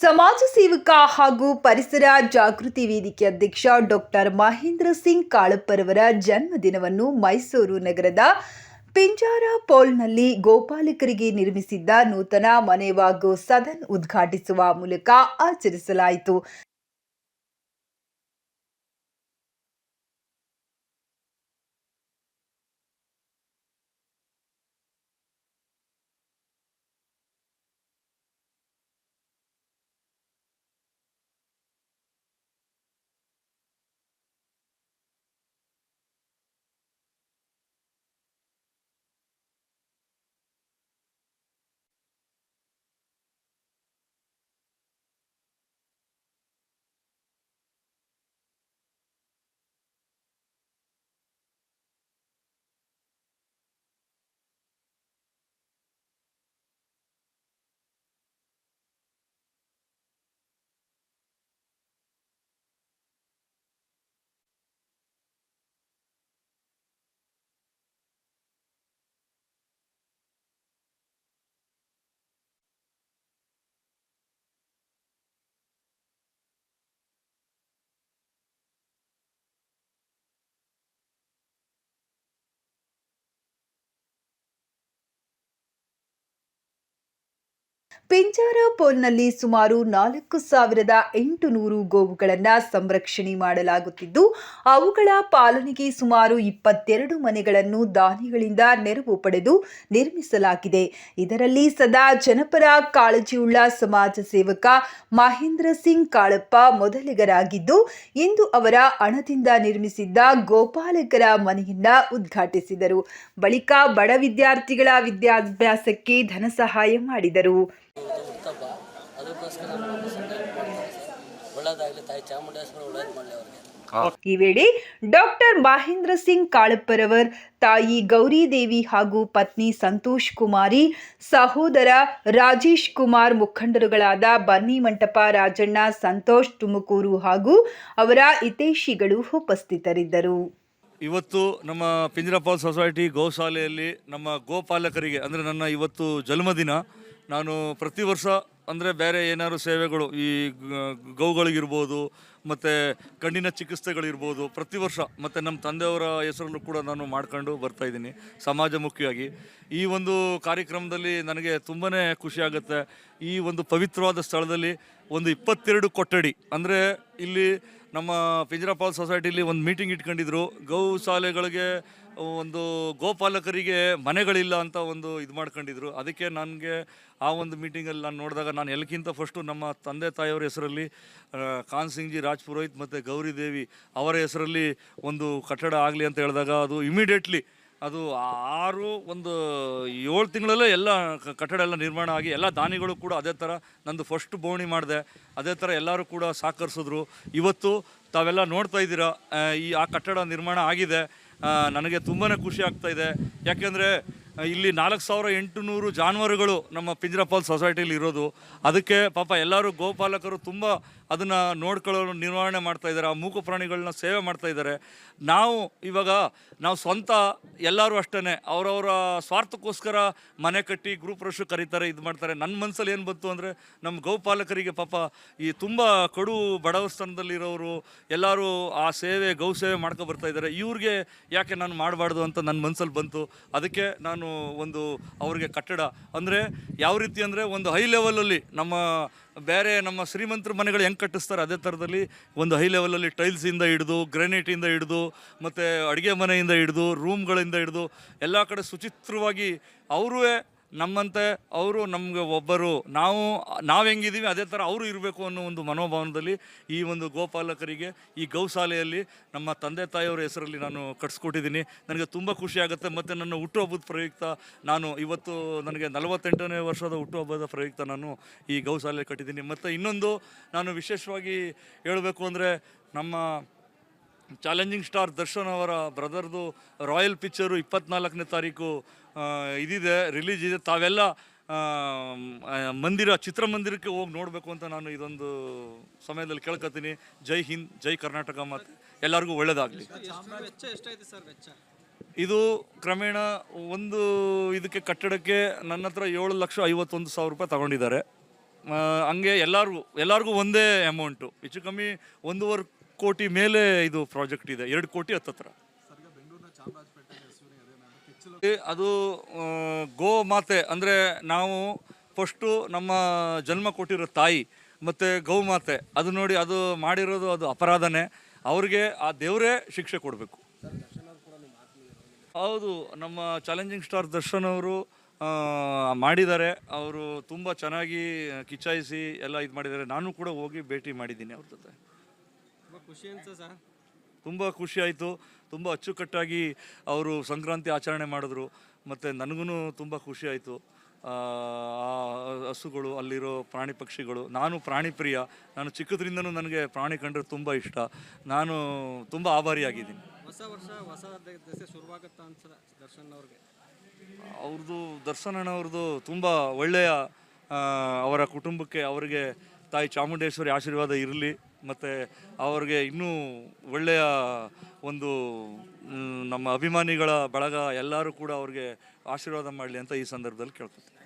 ಸಮಾಜ ಸೇವಕ ಹಾಗೂ ಪರಿಸರ ಜಾಗೃತಿ ವೇದಿಕೆ ಅಧ್ಯಕ್ಷ ಡಾಕ್ಟರ್ ಮಹೇಂದ್ರ ಸಿಂಗ್ ಕಾಳಪ್ಪರವರ ಜನ್ಮದಿನವನ್ನು ಮೈಸೂರು ನಗರದ ಪಿಂಜಾರ ಪೋಲ್ನಲ್ಲಿ ಗೋಪಾಲಕರಿಗೆ ನಿರ್ಮಿಸಿದ್ದ ನೂತನ ಮನೆವಾಗೋ ಸದನ್ ಉದ್ಘಾಟಿಸುವ ಮೂಲಕ ಆಚರಿಸಲಾಯಿತು. ಪಿಂಜಾರ ಪೋಲ್ನಲ್ಲಿ ಸುಮಾರು ನಾಲ್ಕು ಸಾವಿರದ ಎಂಟು ನೂರು ಗೋವುಗಳನ್ನು ಸಂರಕ್ಷಣೆ ಮಾಡಲಾಗುತ್ತಿದ್ದು, ಅವುಗಳ ಪಾಲನೆಗೆ ಸುಮಾರು ಇಪ್ಪತ್ತೆರಡು ಮನೆಗಳನ್ನು ದಾನಿಗಳಿಂದ ನೆರವು ಪಡೆದು ನಿರ್ಮಿಸಲಾಗಿದೆ. ಇದರಲ್ಲಿ ಸದಾ ಜನಪರ ಕಾಳಜಿಯುಳ್ಳ ಸಮಾಜ ಸೇವಕ ಮಹೇಂದ್ರ ಸಿಂಗ್ ಕಾಳಪ್ಪ ಮೊದಲಿಗರಾಗಿದ್ದು, ಇಂದು ಅವರ ಹಣದಿಂದ ನಿರ್ಮಿಸಿದ್ದ ಗೋಪಾಲಕರ ಮನೆಯನ್ನ ಉದ್ಘಾಟಿಸಿದರು. ಬಳಿಕ ಬಡ ವಿದ್ಯಾರ್ಥಿಗಳ ವಿದ್ಯಾಭ್ಯಾಸಕ್ಕೆ ಧನ ಸಹಾಯ ಮಾಡಿದರು. ಹುಟ್ಟಬ್ಬ. ಅದಕ್ಕೋಸ್ಕರ ಮಾಡ್ತಾರೆ ಸರ್. ಒಳ್ಳೇದಾಗಲಿ ತಾಯಿ ಚಾಮುಂಡೇಶ್ವರ ಒಳ್ಳೇದು ಮಾಡಲಿ ಅವ್ರಿಗೆ. ಈ ವೇಳೆ ಡಾಕ್ಟರ್ ಮಹೇಂದ್ರ ಸಿಂಗ್ ಕಾಳಪ್ಪರವರ್ ತಾಯಿ ಗೌರಿದೇವಿ ಹಾಗೂ ಪತ್ನಿ ಸಂತೋಷ್ ಕುಮಾರಿ ಸಹೋದರ ರಾಜೇಶ್ ಕುಮಾರ್ ಮುಖಂಡರುಗಳಾದ ಬನ್ನಿ ಮಂಟಪ ರಾಜಣ್ಣ ಸಂತೋಷ್ ತುಮಕೂರು ಹಾಗೂ ಅವರ ಹಿತೈಷಿಗಳು ಉಪಸ್ಥಿತರಿದ್ದರು. ಇವತ್ತು ನಮ್ಮ ಪಿಂಜರಪಾಲ್ ಸೊಸೈಟಿ ಗೋಶಾಲೆಯಲ್ಲಿ ನಮ್ಮ ಗೋಪಾಲಕರಿಗೆ ಅಂದ್ರೆ ನನ್ನ ಇವತ್ತು ಜನ್ಮದಿನ ನಾನು ಪ್ರತಿ ವರ್ಷ ಅಂದರೆ ಬೇರೆ ಏನಾದ್ರು ಸೇವೆಗಳು ಈ ಗೌಗಳಿಗಿರ್ಬೋದು, ಮತ್ತು ಕಣ್ಣಿನ ಚಿಕಿತ್ಸೆಗಳಿರ್ಬೋದು, ಪ್ರತಿ ವರ್ಷ ಮತ್ತು ನಮ್ಮ ತಂದೆಯವರ ಹೆಸರಲ್ಲೂ ಕೂಡ ನಾನು ಮಾಡ್ಕೊಂಡು ಬರ್ತಾಯಿದ್ದೀನಿ ಸಮಾಜಮುಖಿಯಾಗಿ. ಈ ಒಂದು ಕಾರ್ಯಕ್ರಮದಲ್ಲಿ ನನಗೆ ತುಂಬಾ ಖುಷಿಯಾಗುತ್ತೆ ಈ ಒಂದು ಪವಿತ್ರವಾದ ಸ್ಥಳದಲ್ಲಿ ಒಂದು ಇಪ್ಪತ್ತೆರಡು ಕೊಠಡಿ, ಅಂದರೆ ಇಲ್ಲಿ ನಮ್ಮ ಪಿಂಜರಾಪಾಲ್ ಸೊಸೈಟಿಲಿ ಒಂದು ಮೀಟಿಂಗ್ ಇಟ್ಕೊಂಡಿದ್ರು. ಗೌ ಶಾಲೆಗಳಿಗೆ ಒಂದು ಗೋಪಾಲಕರಿಗೆ ಮನೆಗಳಿಲ್ಲ ಅಂತ ಒಂದು ಇದು ಮಾಡ್ಕೊಂಡಿದ್ರು. ಅದಕ್ಕೆ ನನಗೆ ಆ ಒಂದು ಮೀಟಿಂಗಲ್ಲಿ ನಾನು ನೋಡಿದಾಗ ನಾನು ಎಲ್ಲಕ್ಕಿಂತ ಫಸ್ಟು ನಮ್ಮ ತಂದೆ ತಾಯಿಯವರ ಹೆಸರಲ್ಲಿ ಕಾನ್ ಸಿಂಗ್ಜಿ, ರಾಜ್ ಪುರೋಹಿತ್ ಮತ್ತು ಗೌರಿ ದೇವಿ ಅವರ ಹೆಸರಲ್ಲಿ ಒಂದು ಕಟ್ಟಡ ಆಗಲಿ ಅಂತ ಹೇಳಿದಾಗ ಅದು ಇಮಿಡಿಯೇಟ್ಲಿ ಅದು ಆರು ಒಂದು ಏಳು ತಿಂಗಳಲ್ಲೇ ಎಲ್ಲ ಕಟ್ಟಡ ಎಲ್ಲ ನಿರ್ಮಾಣ ಆಗಿ ಎಲ್ಲ ದಾನಿಗಳು ಕೂಡ ಅದೇ ಥರ ನಂದು ಫಸ್ಟ್ ಬೋಣಿ ಮಾಡಿದೆ. ಅದೇ ಥರ ಎಲ್ಲರೂ ಕೂಡ ಸಹಕರಿಸಿದ್ರು. ಇವತ್ತು ತಾವೆಲ್ಲ ನೋಡ್ತಾ ಇದ್ದೀರಾ ಈ ಆ ಕಟ್ಟಡ ನಿರ್ಮಾಣ ಆಗಿದೆ. ನನಗೆ ತುಂಬಾ ಖುಷಿ ಆಗ್ತಾ ಇದೆ. ಯಾಕೆಂದರೆ ಇಲ್ಲಿ ನಾಲ್ಕು ಸಾವಿರ ಎಂಟುನೂರು ಜಾನುವಾರುಗಳು ನಮ್ಮ ಪಿಂಜರಪಾಲ್ ಸೊಸೈಟಿಲಿ ಇರೋದು. ಅದಕ್ಕೆ ಪಾಪ ಎಲ್ಲರೂ ಗೋಪಾಲಕರು ತುಂಬ ಅದನ್ನು ನೋಡ್ಕೊಳ್ಳೋ ನಿರ್ವಹಣೆ ಮಾಡ್ತಾ ಇದ್ದಾರೆ. ಆ ಮೂಕು ಪ್ರಾಣಿಗಳನ್ನ ಸೇವೆ ಮಾಡ್ತಾ ಇದ್ದಾರೆ. ನಾವು ಇವಾಗ ನಾವು ಸ್ವಂತ ಎಲ್ಲರೂ ಅಷ್ಟೇ ಅವರವರ ಸ್ವಾರ್ಥಕ್ಕೋಸ್ಕರ ಮನೆ ಕಟ್ಟಿ ಗ್ರೂಪ್ ರಶು ಕರೀತಾರೆ, ಇದು ಮಾಡ್ತಾರೆ. ನನ್ನ ಮನಸ್ಸಲ್ಲಿ ಏನು ಬಂತು ಅಂದರೆ ನಮ್ಮ ಗೋಪಾಲಕರಿಗೆ ಪಾಪ ಈ ತುಂಬ ಕಡು ಬಡವ ಸ್ಥಾನದಲ್ಲಿರೋರು ಎಲ್ಲರೂ ಆ ಸೇವೆ ಗೌ ಸೇವೆ ಮಾಡ್ಕೊ ಬರ್ತಾ ಇದ್ದಾರೆ. ಇವ್ರಿಗೆ ಯಾಕೆ ನಾನು ಮಾಡಬಾರ್ದು ಅಂತ ನನ್ನ ಮನಸ್ಸಲ್ಲಿ ಬಂತು. ಅದಕ್ಕೆ ನಾನು ಒಂದು ಅವರಿಗೆ ಕಟ್ಟಡ? ಅಂದರೆ ಯಾವ ರೀತಿ ಅಂದರೆ ಒಂದು ಹೈ ಲೆವೆಲಲ್ಲಿ ನಮ್ಮ ಬೇರೆ ನಮ್ಮ ಶ್ರೀಮಂತರ ಮನೆಗಳು ಹೆಂಗೆ ಕಟ್ಟಿಸ್ತಾರೆ ಅದೇ ಥರದಲ್ಲಿ ಒಂದು ಹೈ ಲೆವೆಲಲ್ಲಿ ಟೈಲ್ಸಿಂದ ಹಿಡಿದು ಗ್ರೆನೇಟಿಂದ ಹಿಡಿದು, ಮತ್ತು ಅಡುಗೆ ಮನೆಯಿಂದ ಹಿಡಿದು ರೂಮ್ಗಳಿಂದ ಹಿಡಿದು, ಎಲ್ಲ ಕಡೆ ಸುಚಿತ್ರವಾಗಿ ಅವರೂ ನಮ್ಮಂತೆ ಅವರು ನಮಗೆ ಒಬ್ಬರು, ನಾವು ನಾವು ಹೆಂಗಿದ್ದೀವಿ ಅದೇ ಥರ ಅವರು ಇರಬೇಕು ಅನ್ನೋ ಒಂದು ಮನೋಭಾವನದಲ್ಲಿ ಈ ಒಂದು ಗೋಪಾಲಕರಿಗೆ ಈ ಗೌಶಾಲೆಯಲ್ಲಿ ನಮ್ಮ ತಂದೆ ತಾಯಿಯವರ ಹೆಸರಲ್ಲಿ ನಾನು ಕಟ್ಸ್ಕೊಟ್ಟಿದ್ದೀನಿ. ನನಗೆ ತುಂಬ ಖುಷಿ ಆಗುತ್ತೆ. ಮತ್ತು ನನ್ನ ಹುಟ್ಟುಹಬ್ಬದ ಪ್ರಯುಕ್ತ ನಾನು ಇವತ್ತು ನನಗೆ ನಲವತ್ತೆಂಟನೇ ವರ್ಷದ ಹುಟ್ಟುಹಬ್ಬದ ಪ್ರಯುಕ್ತ ನಾನು ಈ ಗೌಶಾಲೆ ಕಟ್ಟಿದ್ದೀನಿ. ಮತ್ತು ಇನ್ನೊಂದು ನಾನು ವಿಶೇಷವಾಗಿ ಹೇಳಬೇಕು ಅಂದರೆ ನಮ್ಮ ಚಾಲೆಂಜಿಂಗ್ ಸ್ಟಾರ್ ದರ್ಶನ್ ಅವರ ಬ್ರದರ್ದು ರಾಯಲ್ ಪಿಕ್ಚರು ಇಪ್ಪತ್ನಾಲ್ಕನೇ ತಾರೀಕು ಇದಿದೆ, ರಿಲೀಸ್ ಇದೆ. ತಾವೆಲ್ಲ ಮಂದಿರ ಚಿತ್ರಮಂದಿರಕ್ಕೆ ಹೋಗಿ ನೋಡಬೇಕು ಅಂತ ನಾನು ಇದೊಂದು ಸಮಯದಲ್ಲಿ ಕೇಳ್ಕೊತೀನಿ ಜೈ ಹಿಂದ್, ಜೈ ಕರ್ನಾಟಕ ಮತ್ತು ಎಲ್ಲರಿಗೂ ಒಳ್ಳೆಯದಾಗಲಿ ಇದು ಕ್ರಮೇಣ ಒಂದು ಇದಕ್ಕೆ ಕಟ್ಟಡಕ್ಕೆ ನನ್ನ ಹತ್ರ ಏಳು ಲಕ್ಷ ಐವತ್ತೊಂದು ಸಾವಿರ ರೂಪಾಯಿ ತಗೊಂಡಿದ್ದಾರೆ. ಹಂಗೆ ಎಲ್ಲರಿಗೂ ಎಲ್ಲರಿಗೂ ಒಂದೇ ಅಮೌಂಟು ಹೆಚ್ಚು ಕಮ್ಮಿ ಒಂದೂವರೆ ಕೋಟಿ ಮೇಲೆ ಇದು ಪ್ರಾಜೆಕ್ಟ್ ಇದೆ. ಎರಡು ಕೋಟಿ ಹತ್ತತ್ರ. ಅದು ಗೋ ಮಾತೆ ಅಂದರೆ ನಾವು ಫಸ್ಟು ನಮ್ಮ ಜನ್ಮ ಕೊಟ್ಟಿರೋ ತಾಯಿ ಮತ್ತು ಗೌ ಮಾತೆ ಅದು ನೋಡಿ ಅದು ಮಾಡಿರೋದು ಅದು ಅಪರಾಧನೇ. ಅವ್ರಿಗೆ ಆ ದೇವರೇ ಶಿಕ್ಷೆ ಕೊಡಬೇಕು. ಹೌದು ನಮ್ಮ ಚಾಲೆಂಜಿಂಗ್ ಸ್ಟಾರ್ ದರ್ಶನ್ ಅವರು ಮಾಡಿದ್ದಾರೆ. ಅವರು ತುಂಬ ಚೆನ್ನಾಗಿ ಕಿಚಾಯಿಸಿ ಎಲ್ಲ ಇದು ಮಾಡಿದ್ದಾರೆ. ನಾನು ಕೂಡ ಹೋಗಿ ಭೇಟಿ ಮಾಡಿದ್ದೀನಿ ಅವ್ರ ಜೊತೆ. ಖುಷಿ ಅಂತ ಸರ್. ತುಂಬ ಖುಷಿ ಆಯಿತು. ತುಂಬ ಅಚ್ಚುಕಟ್ಟಾಗಿ ಅವರು ಸಂಕ್ರಾಂತಿ ಆಚರಣೆ ಮಾಡಿದ್ರು. ಮತ್ತು ನನಗೂ ತುಂಬ ಖುಷಿ ಆಯಿತು. ಆ ಹಸುಗಳು ಅಲ್ಲಿರೋ ಪ್ರಾಣಿ ಪಕ್ಷಿಗಳು. ನಾನು ಪ್ರಾಣಿ ಪ್ರಿಯ. ನಾನು ಚಿಕ್ಕದ್ರಿಂದನೂ ನನಗೆ ಪ್ರಾಣಿ ಕಂಡ್ರೆ ತುಂಬ ಇಷ್ಟ. ನಾನು ತುಂಬ ಆಭಾರಿಯಾಗಿದ್ದೀನಿ. ಹೊಸ ವರ್ಷ ಹೊಸ ದಸೆ ಶುರುವಾಗುತ್ತಾ ಅಂತ ದರ್ಶನ್ ಅವ್ರಿಗೆ? ಅವ್ರದ್ದು ದರ್ಶನ್ ಅಣ್ಣವ್ರದ್ದು ತುಂಬ ಒಳ್ಳೆಯ ಅವರ ಕುಟುಂಬಕ್ಕೆ ಅವರಿಗೆ ತಾಯಿ ಚಾಮುಂಡೇಶ್ವರಿ ಆಶೀರ್ವಾದ ಇರಲಿ. ಮತ್ತು ಅವ್ರಿಗೆ ಇನ್ನೂ ಒಳ್ಳೆಯ ಒಂದು ನಮ್ಮ ಅಭಿಮಾನಿಗಳ ಬಳಗ ಎಲ್ಲರೂ ಕೂಡ ಅವ್ರಿಗೆ ಆಶೀರ್ವಾದ ಮಾಡಲಿ ಅಂತ ಈ ಸಂದರ್ಭದಲ್ಲಿ ಕೇಳ್ಕೊತೀನಿ.